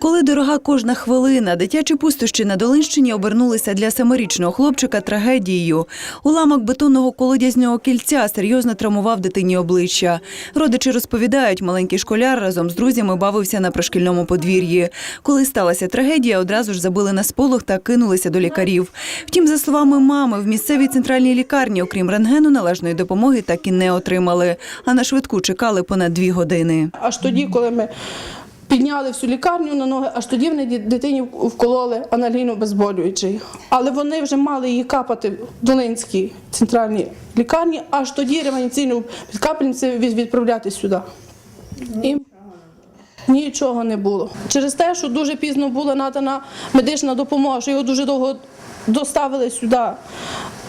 Коли дорога кожна хвилина, дитячі пустощі на Долинщині обернулися для семирічного хлопчика трагедією. Уламок бетонного колодязного кільця серйозно травмував дитині обличчя. Родичі розповідають, маленький школяр разом з друзями бавився на пришкільному подвір'ї. Коли сталася трагедія, одразу ж забили на сполох та кинулися до лікарів. Втім, за словами мами, в місцевій центральній лікарні, окрім рентгену, належної допомоги так і не отримали. А на швидку чекали понад дві години. Аж тоді, коли ми підняли всю лікарню на ноги, аж тоді вони дитині вкололи анальгійно обезболюючий. Але вони вже мали її капати в Долинській центральній лікарні, аж тоді реванційну підкапельницю від- відправляти сюди. І нічого не було. Через те, що дуже пізно була надана медична допомога, що його дуже довго доставили сюди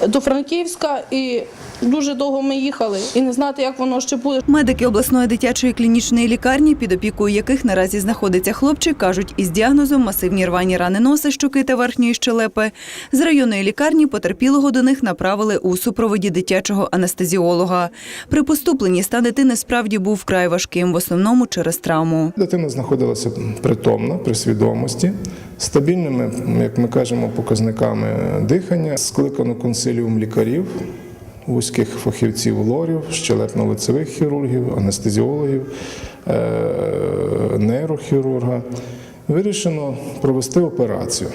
до Франківська і дуже довго ми їхали і не знати, як воно ще буде. Медики обласної дитячої клінічної лікарні, під опікою яких наразі знаходиться хлопчик, кажуть, із діагнозом масивні рвані рани носа, щоки та верхньої щелепи. З районної лікарні потерпілого до них направили у супроводі дитячого анестезіолога. При поступленні стан дитини справді був вкрай важким, в основному через травму. Дитина знаходилася притомна, при свідомості, стабільними, як ми кажемо, показниками дихання, скликано консиліум лікарів, вузьких фахівців лорів, щелепно-лицевих хірургів, анестезіологів, е, нейрохірурга. Вирішено провести операцію.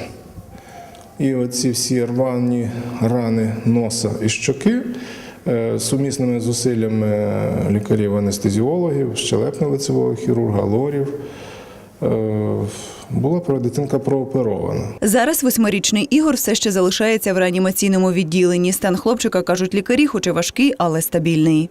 І оці всі рвані рани носа і щоки е, сумісними зусиллями лікарів-анестезіологів, щелепно-лицевого хірурга, лорів, була про- дитинка прооперована. Зараз восьмирічний Ігор все ще залишається в реанімаційному відділенні. Стан хлопчика, кажуть лікарі, хоч і важкий, але стабільний.